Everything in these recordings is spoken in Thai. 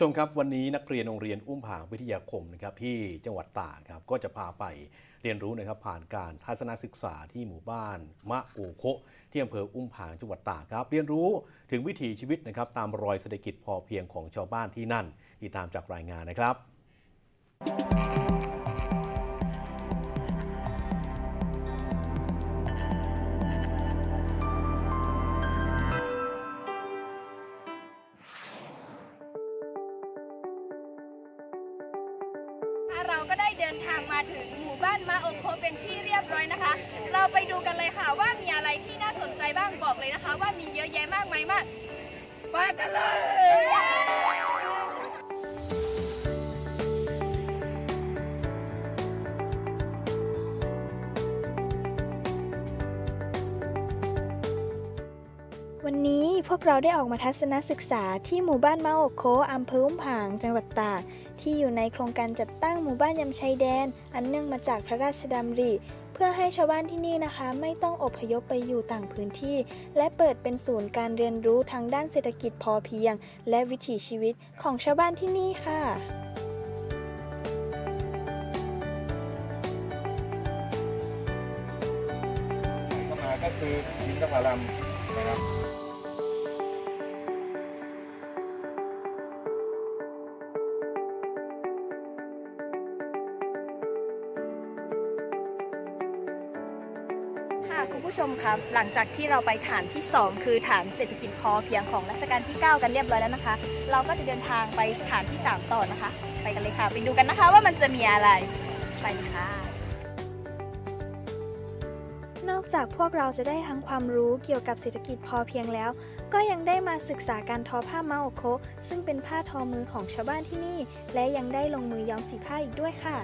ชมครับวันนี้นักเรียนโรงเรียนอุ้มผางวิทยาคมนะครับที่จังหวัดตากครับก็จะพาไปเรียนรู้นะครับผ่านการทัศนศึกษาที่หมู่บ้านมะโอโคที่อำเภออุ้มผางจังหวัดตากครับเรียนรู้ถึงวิถีชีวิตนะครับตามรอยเศรษฐกิจพอเพียงของชาวบ้านที่นั่นติดตามจากรายงานนะครับ ก็ได้เดินทางมาถึงหมู่บ้านมาโอโคเป็นที่เรียบร้อยนะคะ เราไปดูกันเลยค่ะว่ามีอะไรที่น่าสนใจบ้างบอกเลยนะคะ ว่ามีเยอะแยะมากมายมาก ไปกันเลย วันนี้พวกเราได้ออกมาทัศนศึกษาที่หมู่บ้านมาโอโคอำเภออุ้มผาง จังหวัดตาก ที่อยู่ในโครงการจัดตั้งหมู่บ้านยำชายแดน อันเนื่องมาจากพระราชดำริ เพื่อให้ชาวบ้านที่นี่นะคะ ไม่ต้องอพยพไปอยู่ต่างพื้นที่ และเปิดเป็นศูนย์การเรียนรู้ทางด้านเศรษฐกิจพอเพียง และวิถีชีวิตของชาวบ้านที่นี่ค่ะเข้ามาก็คืออินทผลัม นะครับค่ะคุณผู้ชมครับหลังจากที่เราไปฐานที่ 2 คือฐานเศรษฐกิจพอเพียงของรัชกาลที่ 9 กันเรียบร้อยแล้วนะคะ เราก็จะเดินทางไปฐานที่ 3 ต่อนะคะ ไปกันเลยค่ะ ไปดูกันนะคะว่ามันจะมีอะไร ไปค่ะ นอกจากพวกเราจะได้ทั้งความรู้เกี่ยวกับเศรษฐกิจพอเพียงแล้ว ก็ยังได้มาศึกษาการทอผ้ามาโอโคซึ่งเป็นผ้าทอมือของชาวบ้านที่นี่ และยังได้ลงมือย้อมสีผ้าอีกด้วยค่ะ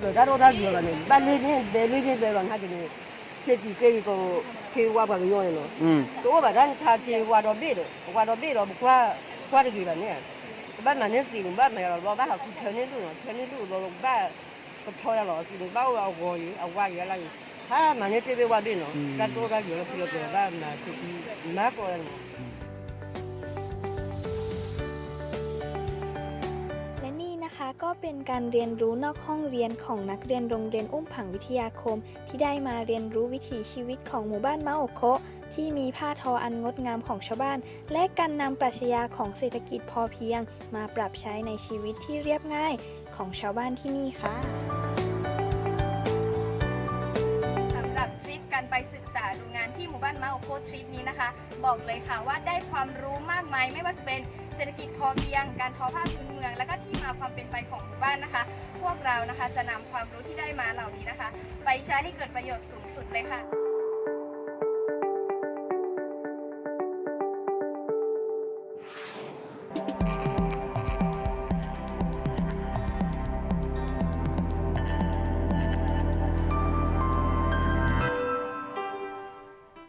เราได้รถได้เยอะกันเลยบ้านนี้นี่เดินนี่เดินกันท่าจะนี่เศรษฐกิจก็คือว่าบางอย่างเนาะอืมตัวบ้านท่าที่ว่าดอกเบี้ยว่าดอกเบี้ยเราบอกว่าว่าได้กี่บ ဝါဘာညောင်းနော်อืมတော့ဘာရန်ခါကေဝါတော့ဘေတော့ဝါတော့ဘေတော့ကွာကွာတကြီးပါနဲ့ဘာမနဲ့စီဘာမရတော့ဘာဟာခုထနေလို့ထနေလို့တော့ဘာပထောရတော့စီဘာဝါဝော်ကြီးအဝါရလိုက်ဟာမနဲ့တေဝါဘေနော်တတော်ကရောစီလို့ဘာမနာစီမကောရနော် ก็เป็นการเรียนรู้นอกห้องเรียนของนักเรียนโรงเรียนอุ้มผังวิทยาคม ที่ได้มาเรียนรู้วิถีชีวิตของหมู่บ้านมาโอโคที่มีผ้าทออันงดงามของชาวบ้าน และการนำปรัชญาของเศรษฐกิจพอเพียง มาปรับใช้ในชีวิตที่เรียบง่ายของชาวบ้านที่นี่ค่ะสำหรับทริปการไปศึกษาดูงานที่หมู่บ้านมาโอโคทริปนี้นะคะ บอกเลยค่ะว่าได้ความรู้มาก มายไม่ว่าจะเป็นเศรษฐกิจพอเพียง การทอผ้าพื้นเมือง แล้วก็ที่มาความเป็นไปของหมู่บ้านนะคะ พวกเรานะคะจะนำความรู้ที่ได้มาเหล่านี้นะคะ ไปใช้ให้เกิดประโยชน์สูงสุดเลยค่ะ